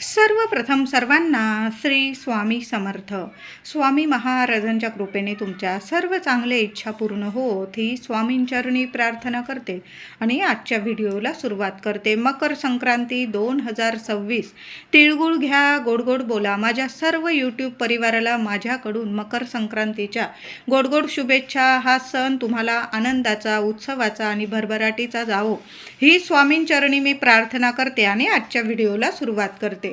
सर्वप्रथम सर्वांना श्री स्वामी समर्थ. स्वामी महाराजांच्या कृपेने तुमच्या सर्व चांगल्या इच्छा पूर्ण होत ही स्वामींचरणी प्रार्थना करते आणि आजच्या व्हिडिओला सुरुवात करते. मकर संक्रांती दोन हजार सव्वीस. तिळगुळ घ्या गोडगोड बोला. माझ्या सर्व यूट्यूब परिवाराला माझ्याकडून मकर संक्रांतीच्या गोडगोड शुभेच्छा. हा सण तुम्हाला आनंदाचा उत्सवाचा आणि भरभराटीचा जावो. ही स्वामींचरणी मी प्रार्थना करते आणि आजच्या व्हिडिओला सुरुवात करते.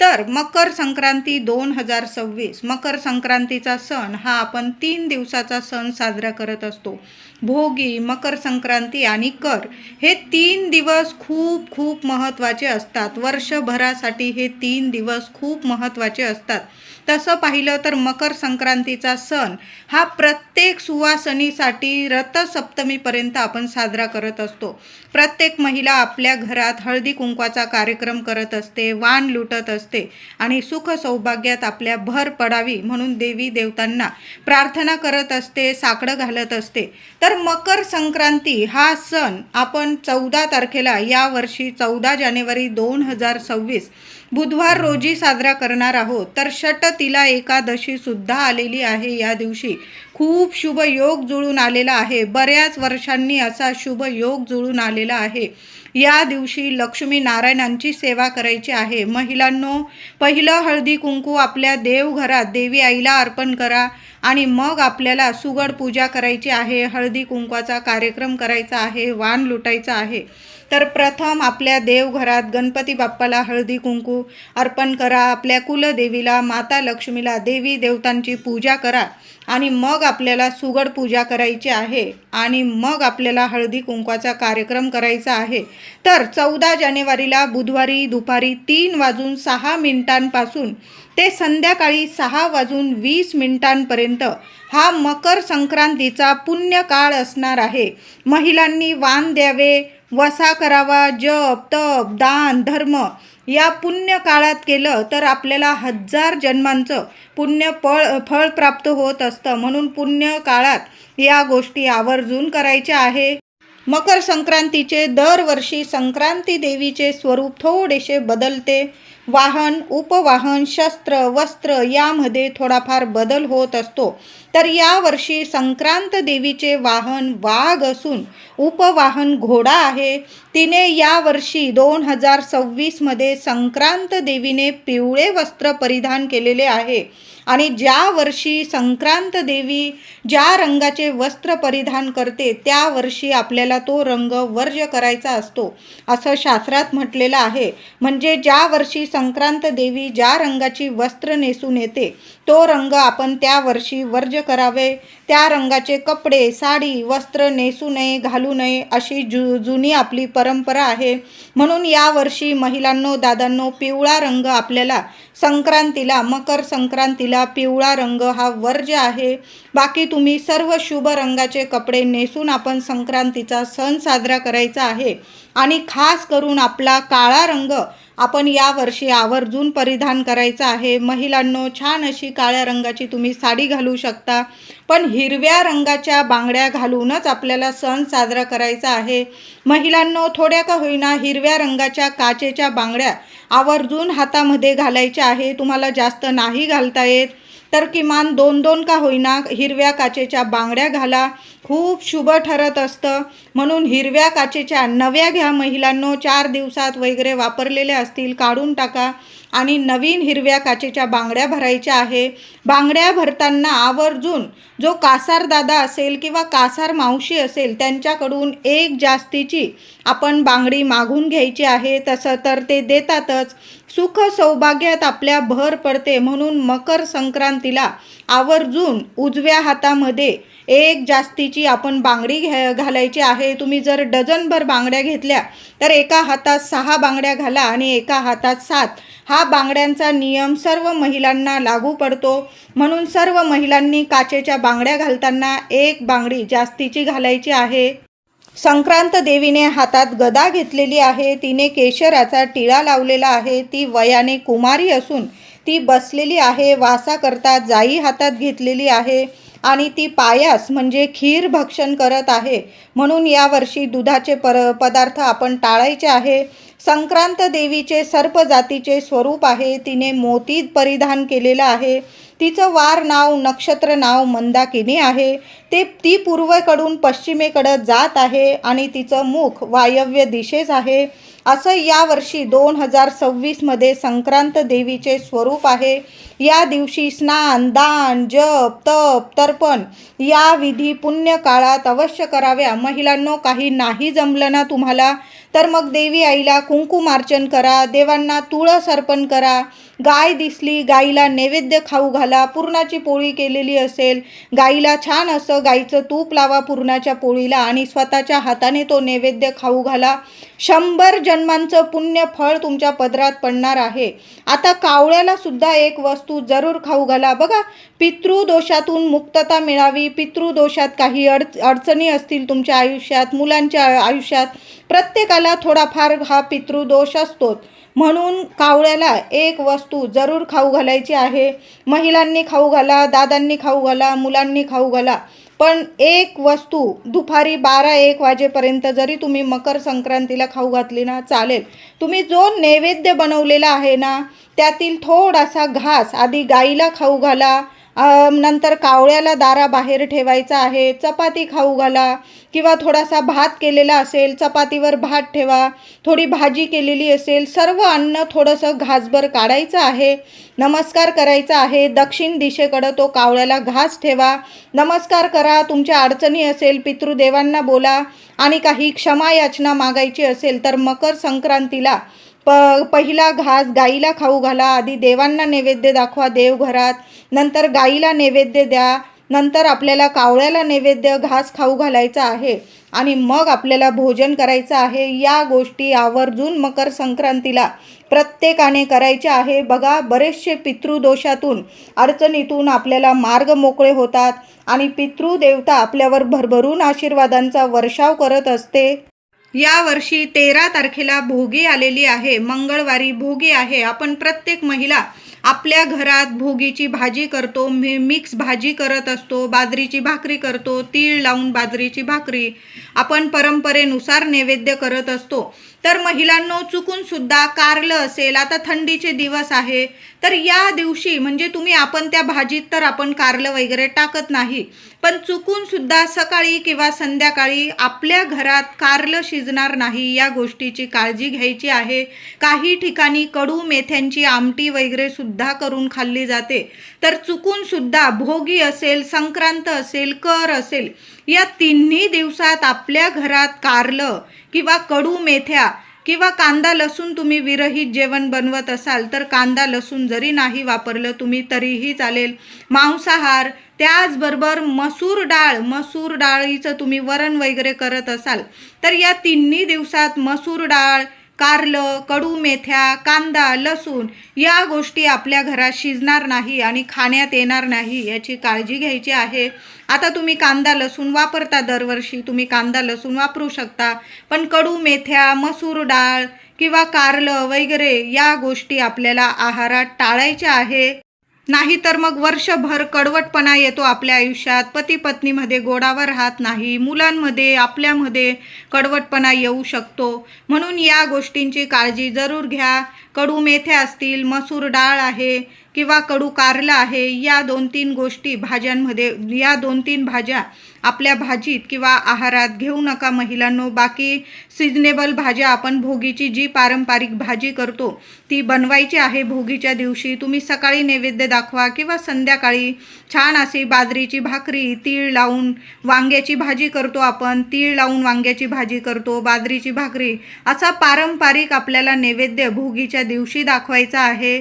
तर मकर संक्रांती दोन हजार सव्वीस मकर संक्रांतीचा सण हा आपण तीन दिवसाचा सण साजरा करत असतो. भोगी मकर संक्रांती आणि कर हे तीन दिवस खूप खूप महत्त्वाचे असतात. वर्षभरासाठी हे तीन दिवस खूप महत्त्वाचे असतात. तसं पाहिलं तर मकर संक्रांतीचा सण हा प्रत्येक सुवासनीसाठी रथसप्तमीपर्यंत आपण साजरा करत असतो. प्रत्येक महिला आपल्या घरात हळदी कुंकवाचा कार्यक्रम करत असते वाण लुटत असते आणि सुख सौभाग्यात आपल्या भर पडावी म्हणून देवी देवतांना प्रार्थना करत असते साकडं घालत असते. तर मकर संक्रांती हा सण आपण चौदा तारखेला यावर्षी चौदा जानेवारी दोन हजार सव्वीस बुधवार रोजी साजरा करणार आहोत. तर षटतिला एकादशी सुद्धा आलेली आहे या दिवशी. खूप शुभ योग जुळून आलेला आहे. बऱ्याच वर्षांनी असा शुभ योग जुळून आलेला आहे. या दिवशी लक्ष्मी नारायणांची सेवा करायची आहे. महिलांनो पहिलं हळदी कुंकू आपल्या देवघरात देवी आईला अर्पण करा आणि मग आपल्याला सुगड पूजा करायची आहे. हळदी कुंकवाचा कार्यक्रम करायचा आहे वाण लुटायचा आहे. तर प्रथम आपल्या देवघरात गणपती बाप्पाला हळदी कुंकू अर्पण करा. आपल्या कुलदेवीला माता लक्ष्मीला देवी देवतांची पूजा करा आणि मग आपल्याला सुगड पूजा करायची आहे आणि मग आपल्याला हळदी कुंकवाचा कार्यक्रम करायचा आहे. तर चौदा जानेवारीला बुधवारी दुपारी तीन वाजून सहा मिनिटांपासून ते संध्याकाळी सहा वाजून वीस मिनिटांपर्यंत हा मकर संक्रांतीचा पुण्यकाळ असणार आहे. महिलांनी वाण द्यावे वसा करावा जप तप दान धर्म या पुण्य काळात केलं तर आपल्याला हजार जन्मांचं पुण्य फळ फळ प्राप्त होत असतं. म्हणून पुण्य काळात या गोष्टी आवर्जून करायच्या आहे. मकर संक्रांतीचे दरवर्षी संक्रांती देवीचे स्वरूप थोडेसे बदलते. वाहन उपवाहन शस्त्र वस्त्र यामध्ये थोडाफार बदल होत असतो. तर यावर्षी संक्रांत देवीचे वाहन वाघ असून उपवाहन घोडा आहे. तिने यावर्षी दोन हजार सव्वीसमध्ये संक्रांत देवीने पिवळे वस्त्र परिधान केलेले आहे. आणि ज्या वर्षी संक्रांत देवी ज्या रंगाचे वस्त्र परिधान करते त्या वर्षी आपल्याला तो रंग वर्ज करायचा असतो असं शास्त्रात म्हटलेलं आहे. म्हणजे ज्या वर्षी संक्रांत देवी ज्या रंगाची वस्त्र नेसून येते तो रंग आपण त्या वर्षी वर्ज करावे. त्या रंगाचे कपडे साडी वस्त्र नेसू नये घालू नये अशी जु जुनी आपली परंपरा आहे. म्हणून यावर्षी महिलांनो दादांनो पिवळा रंग आपल्याला संक्रांतीला मकर संक्रांतीला पिवळा रंग हा वर्ज आहे बाकी तुम्ही सर्व शुभ रंगाचे कपडे नेसून आपण संक्रांतीचा सण साजरा करायचा आहे. आणि खास करून आपला काळा रंग आपण यावर्षी आवर्जून परिधान करायचं आहे. महिलांनो छान अशी काळ्या रंगाची तुम्ही साडी घालू शकता. पण हिरव्या रंगाच्या बांगड्या घालूनच आपल्याला सण साजरा करायचा आहे. महिलांनो थोड्या का होईना हिरव्या रंगाच्या काचेच्या बांगड्या आवर्जून हातामध्ये घालायच्या आहे तुम्हाला जास्त नाही घालता येत. तर किमान दोन दोन का होईना हिरव्या काचेच्या बांगड्या घाला. खूप शुभ ठरत असतं. म्हणून हिरव्या काचेच्या नव्या घ्या महिलांनो. चार दिवसात वगैरे वापरलेल्या असतील काढून टाका. आणि नवीन हिरव्या काचेच्या बांगड्या भरायच्या आहे. बांगड्या भरताना आवर्जून जो कासार दादा असेल किंवा कासार मावशी असेल त्यांच्याकडून एक जास्तीची आपण बांगडी मागून घ्यायची आहे. तसं तर ते देतातच. सुख सौभाग्यात आपल्या भर पडते म्हणून मकर संक्रांतीला आवर्जून उजव्या हातामध्ये एक जास्तीची आपण बांगडी घ्या घालायची आहे. तुम्ही जर डझनभर बांगड्या घेतल्या तर एका हातात सहा बांगड्या घाला आणि एका हातात सात. हा हा बांगड्यांचा नियम सर्व महिलांना लागू पडतो. म्हणून सर्व महिलांनी काचेच्या बांगड्या घालताना एक बांगडी जास्तीची घालायची आहे. संक्रांत देवीने हातात गदा घेतलेली आहे. तिने केशराचा टिळा लावलेला आहे. ती वयाने कुमारी असून ती बसलेली आहे. वासाकरता जाई हातात घेतलेली आहे. आणि ती पायास म्हणजे खीर भक्षण करत आहे. म्हणून यावर्षी दुधाचे पर पदार्थ आपण टाळायचे आहे. संक्रांत देवीचे सर्प जातीचे स्वरूप आहे. तिने मोती परिधान केलेलं आहे. तिचं वार नाव नक्षत्र नाव मंदाकिनी आहे. ते ती पूर्वेकडून पश्चिमेकडं जात आहे आणि तिचं मुख वायव्य दिशेस आहे. असं यावर्षी दोन हजार सव्वीसमध्ये संक्रांत देवीचे स्वरूप आहे. या दिवशी स्नान दान जप तप तर्पण या विधी पुण्य काळात अवश्य कराव्या. महिलांनो काही नाही जमलं ना तुम्हाला? तर मग देवी आईला कुंकुमार्चन करा देवांना तुळस अर्पण करा. गाय दिसली गाईला नैवेद्य खाऊ घाला पुरणाची पोळी केलेली असेल. गाईला छान असं गाईचं तूप लावा पुरणाच्या पोळीला आणि स्वतःच्या हाताने तो नैवेद्य खाऊ घाला. शंभर जन्मांचं पुण्य फळ तुमच्या पदरात पडणार आहे. आता कावळ्याला सुद्धा एक वस्तू जरूर खाऊ घाला. बघा पितृदोषातून मुक्तता मिळावी. पितृदोषात काही अड अडचणी असतील तुमच्या आयुष्यात मुलांच्या आयुष्यात प्रत्येकाला थोडाफार हा पितृदोष असतोच म्हणून कावळ्याला एक वस्तू जरूर खाऊ घालायची आहे. महिलांनी खाऊ घाला दादांनी खाऊ घाला मुलांनी खाऊ घाला. पण एक वस्तू दुपारी बारा एक वाजेपर्यंत जरी तुम्ही मकर संक्रांतीला खाऊ घातली ना चालेल. तुम्ही जो नैवेद्य बनवलेला आहे ना त्यातील थोडासा घास आधी गाईला खाऊ घाला नंतर कावळ्याला दाराबाहेर ठेवायचा आहे. चपाती खाऊ घाला किंवा थोडासा भात केलेला असेल चपातीवर भात ठेवा. थोडी भाजी केलेली असेल सर्व अन्न थोडंसं घासभर काढायचं आहे. नमस्कार करायचा आहे. दक्षिण दिशेकडं तो कावळ्याला घास ठेवा. नमस्कार करा तुमच्या अडचणी असेल पितृदेवांना बोला. आणि काही क्षमा याचना मागायची असेल तर मकर संक्रांतीला प पहिला घास गाईला खाऊ घाला आधी देवांना नैवेद्य दाखवा देवघरात. नंतर गाईला नैवेद्य द्या. नंतर आपल्याला कावळ्याला नैवेद्य घास खाऊ घालायचा आहे आणि मग आपल्याला भोजन करायचं आहे. या गोष्टी आवर्जून मकर संक्रांतीला प्रत्येकाने करायच्या आहे. बघा बरेचसे पितृदोषातून अडचणीतून आपल्याला मार्ग मोकळे होतात आणि पितृदेवता आपल्यावर भरभरून आशीर्वादांचा वर्षाव करत असते. या वर्षी तेरा तारखेला भोगी आलेली आहे. मंगळवारी भोगी आहे. आपण प्रत्येक महिला आपल्या घरात भोगीची भाजी करतो. मी मिक्स भाजी करत असतो. बाजरीची भाकरी करतो. तीळ लावून बाजरीची भाकरी आपण परंपरेनुसार नैवेद्य करत असतो. तर महिलांनो चुकून सुद्धा कारलं असेल. आता थंडीचे दिवस आहे. तर या दिवशी म्हणजे तुम्ही आपण त्या भाजीत तर आपण कारलं वगैरे टाकत नाही. पण चुकून सुद्धा सकाळी किंवा संध्याकाळी आपल्या घरात कारलं शिजणार नाही या गोष्टीची काळजी घ्यायची आहे. काही ठिकाणी कडू मेथ्यांची आमटी वगैरे सुद्धा करून खाल्ली जाते. तर चुकून सुद्धा भोगी असेल संक्रांत असेल कर असेल या तिन्ही दिवसात आपल्या घरात कारलं किंवा कडू मेथ्या किंवा कांदा लसूण तुम्ही विरहित जेवण बनवत असाल तर कांदा लसूण जरी नाही वापरलं तुम्ही तरीही चालेल. मांसाहार त्याचबरोबर मसूर डाळ मसूर डाळीचं तुम्ही वरण वगैरे करत असाल तर या तिन्ही दिवसात मसूर डाळ कारलं कडू मेथ्या कांदा लसूण या गोष्टी आपल्या घरात शिजणार नाही आणि खाण्यात येणार नाही याची काळजी घ्यायची आहे. आता तुम्ही कांदा लसूण वापरता दरवर्षी. तुम्ही कांदा लसूण वापरू शकता. पण कडू मेथ्या मसूर डाळ किंवा कारलं वगैरे या गोष्टी आपल्याला आहारात टाळायच्या आहे. नाही तर मग वर्षभर कडवटपणा येतो आपल्या आयुष्यात. पती पत्नीमध्ये गोडावा राहत नाही. मुलांमध्ये आपल्यामध्ये कडवटपणा येऊ शकतो. म्हणून या गोष्टींची काळजी जरूर घ्या. कडू मेथ्या असतील मसूर डाळ आहे किंवा कडू कारलं आहे या दोन तीन गोष्टी भाज्यांमध्ये या दोन तीन भाज्या आपल्या भाजीत किंवा आहारात घेऊ नका महिलांनो. बाकी सिजनेबल भाज्या आपण भोगीची जी पारंपरिक भाजी करतो ती बनवायची आहे भोगीच्या दिवशी. तुम्ही सकाळी नैवेद्य दाखवा किंवा संध्याकाळी छान अशी बाजरीची भाकरी तीळ लावून वांग्याची भाजी करतो आपण. तीळ लावून वांग्याची भाजी करतो बाजरीची भाकरी. असा पारंपरिक आपल्याला नैवेद्य भोगीच्या दिवशी दाखवायचा आहे.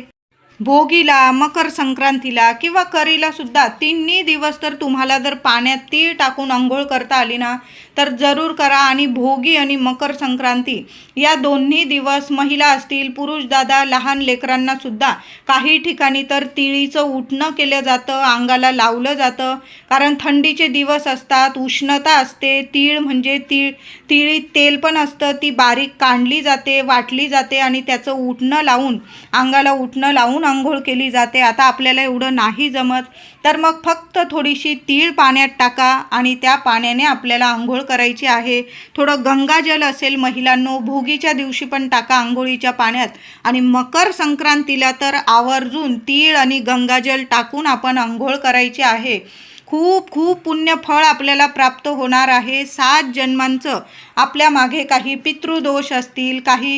भोगीला मकर संक्रांतीला किंवा करीला सुद्धा तिन्ही दिवस तर तुम्हाला जर पाण्यात तीळ टाकून आंघोळ करता आली ना तर जरूर करा. आणि भोगी आणि मकर संक्रांती या दोन्ही दिवस महिला असतील पुरुष दादा लहान लेकरांना सुद्धा काही ठिकाणी तर तिळीचं उठणं केलं जातं अंगाला लावलं जातं. कारण थंडीचे दिवस असतात उष्णता असते. तीळ म्हणजे तीळ तिळीत तेल पण असतं ती बारीक काढली जाते वाटली जाते आणि त्याचं उठणं लावून अंगाला उठणं लावून आंघोळ केली जाते. आता आपल्याला एवढं नाही जमत. तर मग फक्त थोडीशी तीळ पाण्यात टाका आणि त्या पाण्याने आपल्याला आंघोळ करायची आहे. थोडं गंगाजल असेल महिलांनो भोगीच्या दिवशी पण टाका आंघोळीच्या पाण्यात. आणि मकर संक्रांतीला तर आवर्जून तीळ आणि गंगाजल टाकून आपण आंघोळ करायची आहे. खूप खूप पुण्यफळ आपल्याला प्राप्त होणार आहे. सात जन्मांचं आपल्या मागे काही पितृदोष असतील काही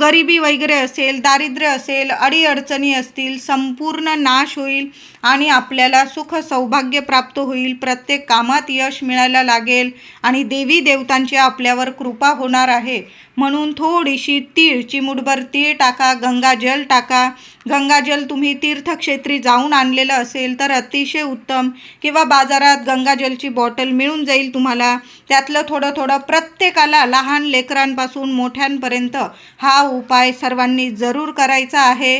गरिबी वगैरे असेल दारिद्र्य असेल अडीअडचणी असतील संपूर्ण नाश होईल आणि आपल्याला सुख सौभाग्य प्राप्त होईल. प्रत्येक कामात यश मिळायला लागेल आणि देवी देवतांची आपल्यावर कृपा होणार आहे. म्हणून थोडीशी तीळ चिमुटभर तीळ टाका गंगाजल टाका. गंगाजल तुम्ही तीर्थक्षेत्री जाऊन आणलेलं असेल तर अतिशय उत्तम. किंवा बाजारात गंगाजलची बॉटल मिळून जाईल तुम्हाला. त्यातलं थोडं थोडं प्रत्येकाला लहान लेकरांपासून मोठ्यांपर्यंत हा उपाय सर्वांनी जरूर करायचा आहे.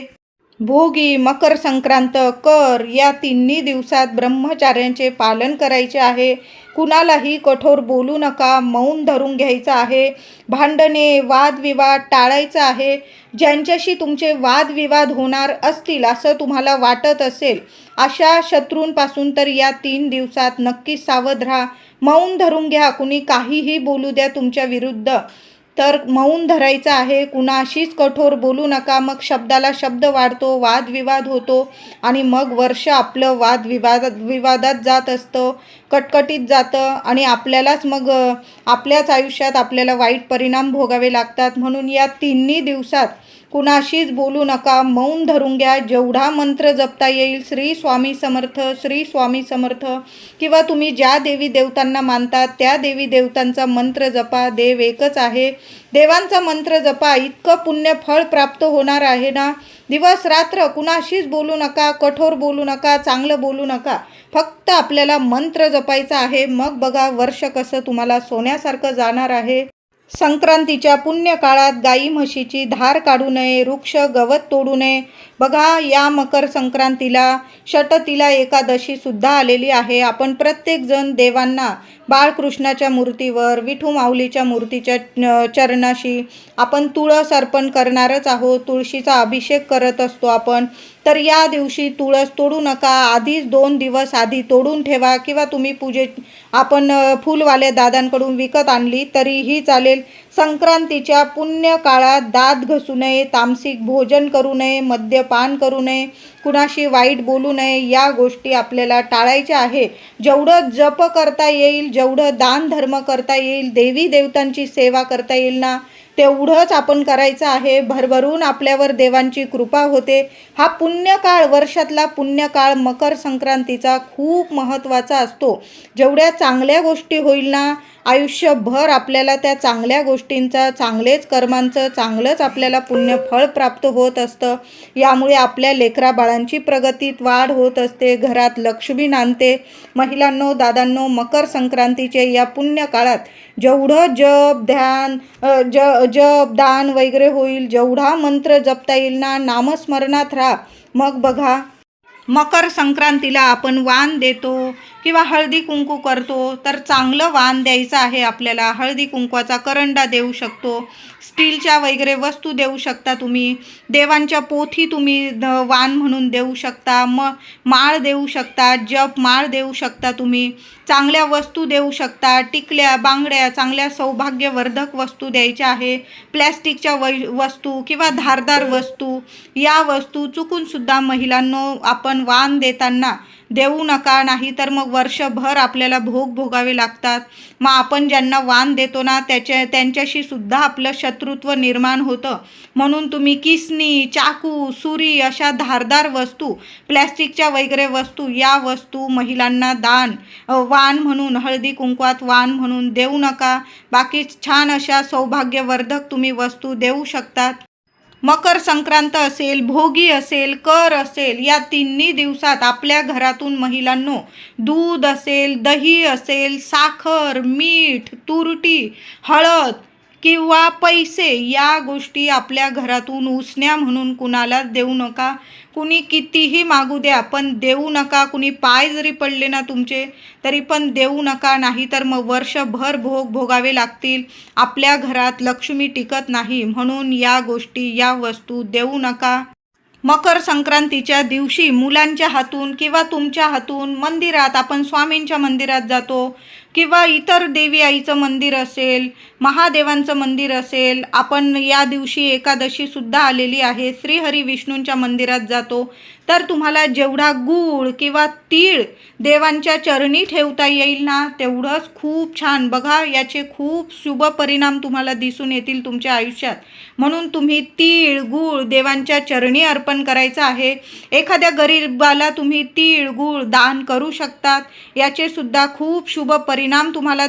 भोगी मकर संक्रांत कर या तिन्ही दिवसात ब्रह्मचार्यांचे पालन करायचे आहे. कुणालाही कठोर बोलू नका मौन धरून घ्यायचं आहे. भांडणे वादविवाद टाळायचं आहे. ज्यांच्याशी तुमचे वादविवाद होणार असतील असं तुम्हाला वाटत असेल अशा शत्रूंपासून तर या तीन दिवसात नक्कीच सावध राहा. मौन धरून घ्या कुणी काहीही बोलू द्या तुमच्या विरुद्ध. तर मौन धरायचं आहे. कुणाशीच कठोर बोलू नका. मग शब्दाला शब्द वाढतो वादविवाद होतो आणि मग वर्ष आपलं वादविवाद विवादात जात असतं कटकटीत जातं आणि आपल्यालाच मग आपल्याच आयुष्यात आपल्याला वाईट परिणाम भोगावे लागतात. म्हणून या तिन्ही दिवसात कुणाशीच बोलू नका मौन धरून घ्या. जेवढा मंत्र जपता येईल श्री स्वामी समर्थ श्री स्वामी समर्थ. किंवा तुम्ही ज्या देवी देवतांना मानतात त्या देवी देवतांचा मंत्र जपा. देव एकच आहे. देवांचा मंत्र जपा. इतकं पुण्य फळ प्राप्त होणार आहे ना? दिवस रात्र कुणाशीच बोलू नका कठोर बोलू नका चांगलं बोलू नका. फक्त आपल्याला मंत्र जपायचा आहे. मग बघा वर्ष कसं तुम्हाला सोन्यासारखं जाणार आहे. संक्रांतीच्या पुण्य काळात गाई म्हशीची धार काढू नये वृक्ष गवत तोडू नये. बघा या मकर संक्रांतीला षटतीला एकादशी सुद्धा आलेली आहे. आपण प्रत्येकजण देवांना बाळकृष्णाच्या मूर्तीवर विठू माऊलीच्या मूर्तीच्या चरणाशी आपण तुळस अर्पण करणारच आहोत. तुळशीचा अभिषेक करत असतो आपण. तर या दिवशी तुळस तोडू नका. आधीच दोन दिवस आधी तोडून ठेवा किंवा तुम्ही पूजे आपण अ, फुलवाल्या दादांकडून विकत आणली तरीही चालेल. संक्रांतीच्या पुण्य काळात दात घसू नये तामसिक भोजन करू नये मद्यपान करू नये कुणाशी वाईट बोलू नये या गोष्टी आपल्याला टाळायच्या आहे. जेवढं जप करता येईल जेवढं दान धर्म करता येईल देवी देवतांची सेवा करता येईल ना तेवढंच आपण करायचं आहे. भरभरून आपल्यावर देवांची कृपा होते. हा पुण्यकाळ वर्षातला पुण्यकाळ मकर संक्रांतीचा खूप महत्त्वाचा असतो. जेवढ्या चांगल्या गोष्टी होईल ना आयुष्यभर आपल्याला त्या चांगल्या गोष्टींचा चांगलेच कर्मांचं चांगलंच आपल्याला पुण्यफळ प्राप्त होत असतं. यामुळे आपल्या लेकरा बाळांची प्रगतीत वाढ होत असते. घरात लक्ष्मी नांदते. महिलांनो दादांनो मकर संक्रांतीचे या पुण्य काळात जेवढं जप ध्यान ज जप दान वगैरे होईल जेवढा मंत्र जपता येईल ना नामस्मरणात राहा. मग बघा मकर संक्रांतीला आपण वाण देतो किंवा हळदी कुंकू करतो तर चांगलं वाण द्यायचं आहे आपल्याला. हळदी कुंकवाचा करंडा देऊ शकतो. स्टीलच्या वगैरे वस्तू देऊ शकता तुम्ही. देवांच्या पोथी तुम्ही द- वाण म्हणून देऊ शकता. म माळ देऊ शकता. जप माळ देऊ शकता तुम्ही. चांगल्या वस्तू देऊ शकता. टिकल्या बांगड्या चांगल्या सौभाग्यवर्धक वस्तू द्यायच्या आहे. प्लॅस्टिकच्या वै वस्तू किंवा धारदार वस्तू. या वस्तू चुकूनसुद्धा महिलांनो आपण वाण देताना देऊ नका नाही तर मग वर्षभर आपल्याला भोग भोगावे लागतात. मग आपण ज्यांना वाण देतो ना त्याच्या त्यांच्याशी सुद्धा आपलं शत्रुत्व निर्माण होतं. म्हणून तुम्ही किसनी चाकू सुरी अशा धारदार वस्तू प्लॅस्टिकच्या वगैरे वस्तू या वस्तू महिलांना दान वान वाण म्हणून हळदी कुंकवात वाण म्हणून देऊ नका. बाकी छान अशा सौभाग्यवर्धक तुम्ही वस्तू देऊ शकतात. मकर संक्रांत असेल भोगी असेल कर असेल या तिन्ही दिवसात आपल्या घरातून महिलांनो दूध असेल दही असेल साखर मीठ तुरटी हळद किंवा पैसे या गोष्टी आपल्या घरातून उसण्या म्हणून कुणाला देऊ नका. कुणी कितीही मागू द्या पण देऊ नका. कुणी पाय जरी पडले ना तुमचे तरी पण देऊ नका. नाही तर मग वर्षभर भोग भोगावे लागतील. आपल्या घरात लक्ष्मी टिकत नाही म्हणून या गोष्टी या वस्तू देऊ नका. मकर संक्रांतीच्या दिवशी मुलांच्या हातून किंवा तुमच्या हातून मंदिरात आपण स्वामींच्या मंदिरात जातो. किंवा इतर देवी आईचं मंदिर असेल महादेवांचं मंदिर असेल आपण या दिवशी एकादशीसुद्धा आलेली आहे श्रीहरी विष्णूंच्या मंदिरात जातो तर तुम्हाला जेवढा गूळ किंवा तीळ देवांच्या चरणी ठेवता येईल ना तेवढंच खूप छान. बघा याचे खूप शुभ परिणाम तुम्हाला दिसून येतील तुमच्या आयुष्यात. म्हणून तुम्ही तीळ गूळ देवांच्या चरणी अर्पण करायचं आहे. एखाद्या गरीबाला तुम्ही तीळ गूळ दान करू शकतात. याचे सुद्धा खूप शुभ परिणाम परिणाम तुम्हाला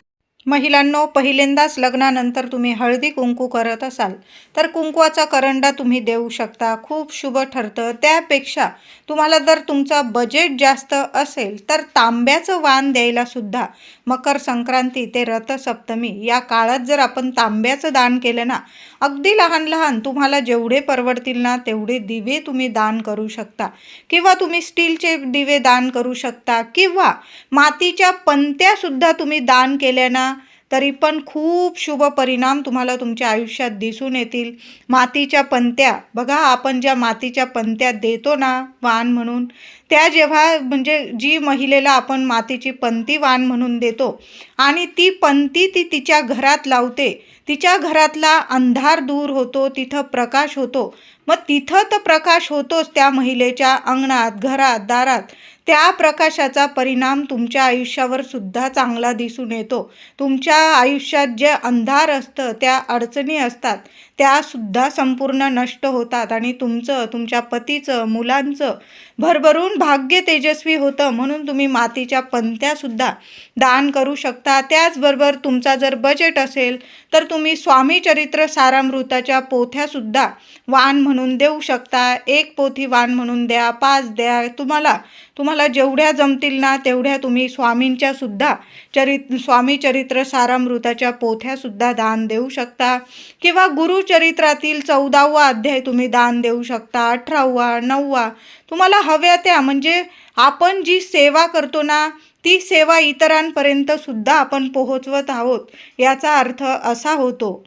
महिलांनो पहिल्यांदाच लग्नानंतर तुम्ही हळदी कुंकू करत असाल. तर कुंकवाचा करंडा तुम्ही देऊ शकता. खूप शुभ ठरतं. त्यापेक्षा तुम्हाला जर तुमचा बजेट जास्त असेल तर तांब्याचं वाण द्यायला सुद्धा मकर संक्रांती ते रथसप्तमी या काळात जर आपण तांब्याचं दान केलं ना अगदी लहान लहान तुम्हाला जेवढे परवडतील ना तेवढे दिवे तुम्ही दान करू शकता. किंवा तुम्ही स्टीलचे दिवे दान करू शकता. किंवा मातीच्या पंत्यासुद्धा तुम्ही दान केल्या ना तरी पण खूप शुभ परिणाम तुम्हाला तुमच्या आयुष्यात दिसून येतील. मातीच्या पंत्या बघा आपण ज्या मातीच्या पंत्या देतो ना वाण म्हणून त्या जेव्हा म्हणजे जी महिलेला आपण मातीची पंती वाण म्हणून देतो आणि ती पंती ती तिच्या घरात लावते. तिच्या घरातला अंधार दूर होतो तिथं प्रकाश होतो. मग तिथं तर प्रकाश होतोच त्या महिलेच्या अंगणात घरात दारात. त्या प्रकाशाचा परिणाम तुमच्या आयुष्यावर सुद्धा चांगला दिसून येतो. तुमच्या आयुष्यात जे अंधार असतं त्या अडचणी असतात. त्यासुद्धा संपूर्ण नष्ट होतात आणि तुमचं तुमच्या पतीचं मुलांचं भरभरून भाग्य तेजस्वी होतं म्हणून तुम्ही मातीच्या पंत्यासुद्धा दान करू शकता. त्याचबरोबर तुमचा जर बजेट असेल तर तुम्ही स्वामी चरित्र सारामृताच्या पोथ्यासुद्धा वाण म्हणून देऊ शकता. एक पोथी वाण म्हणून द्या पाच द्या. तुम्हाला तुम्हाला जेवढ्या जमतील ना तेवढ्या तुम्ही स्वामींच्या सुद्धा चरित स्वामी चरित्र सारामृताच्या पोथ्यासुद्धा दान देऊ शकता. किंवा गुरु चरित्रातील चौदावा अध्याय तुम्ही दान देऊ शकता अठरावा नववा. तुम्हाला हव्या त्या म्हणजे आपण जी सेवा करतो ना ती सेवा इतरांपर्यंत सुद्धा आपण पोहोचवत आहोत याचा अर्थ असा होतो.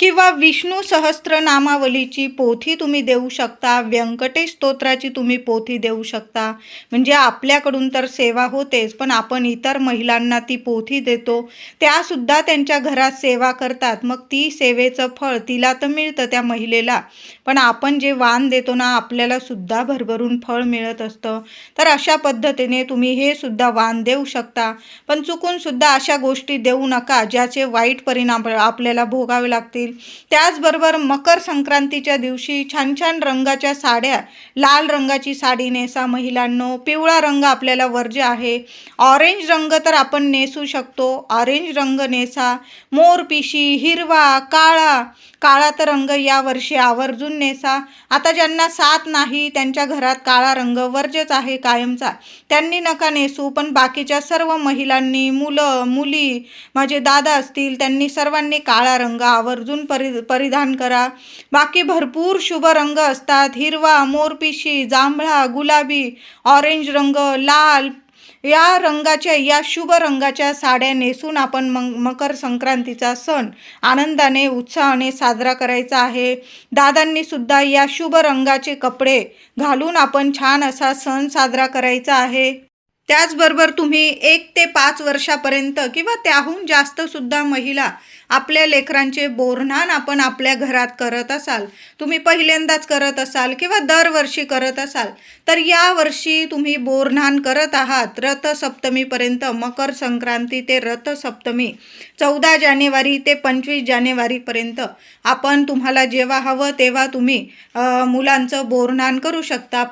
किंवा विष्णू सहस्त्रनामावलीची पोथी तुम्ही देऊ शकता व्यंकटेश स्तोत्राची तुम्ही पोथी देऊ शकता. म्हणजे आपल्याकडून तर सेवा होतेच पण आपण इतर महिलांना ती पोथी देतो. त्यासुद्धा त्यांच्या घरात सेवा करतात. मग ती सेवेचं फळ तिला तर मिळतं त्या महिलेला. पण आपण जे वाण देतो ना आपल्याला सुद्धा भरभरून फळ मिळत असतं. तर अशा पद्धतीने तुम्ही हे सुद्धा वाण देऊ शकता. पण चुकून सुद्धा अशा गोष्टी देऊ नका ज्याचे वाईट परिणाम आपल्याला भोगावे लागतील. त्याचबरोबर मकर संक्रांतीच्या दिवशी छान छान रंगाच्या साड्या लाल रंगाची साडी नेसा महिलांनो पिवळा रंग आपल्याला वर्ज्य आहे. ऑरेंज रंग तर आपण नेसू शकतो. ऑरेंज रंग नेसा मोरपिशी हिरवा काळा काळा तर रंग यावर्षी आवर्जून नेसा. आता ज्यांना साथ नाही त्यांच्या घरात काळा रंग वर्जच आहे कायमचा. त्यांनी नका नेसू पण बाकीच्या सर्व महिलांनी मुलं मुली माझे दादा असतील त्यांनी सर्वांनी काळा रंग आवर्जून परि परिधान करा. बाकी भरपूर शुभ रंग असतात. हिरवा मोरपिशी जांभळा गुलाबी ऑरेंज रंग लाल. या रंगाच्या या शुभ रंगाच्या साड्या नेसून आपण मग मकर संक्रांतीचा सण आनंदाने उत्साहाने साजरा करायचा आहे. दादांनी सुद्धा या शुभ रंगाचे कपडे घालून आपण छान असा सण साजरा करायचा आहे. त्याचबरोबर तुम्ही एक ते पाच वर्षापर्यंत किंवा त्याहून जास्तसुद्धा महिला आपल्या लेकरांचे बोरणान आपण आपल्या घरात करत असाल तुम्ही पहिल्यांदाच करत असाल किंवा दरवर्षी करत असाल तर या वर्षी तुम्ही बोरणान करत आहात. रथसप्तमीपर्यंत मकर संक्रांती ते रथसप्तमी चौदा जानेवारी ते पंचवीस जानेवारीपर्यंत आपण तुम्हाला जेव्हा हवं तेव्हा तुम्ही मुलांचं बोरणान करू शकता.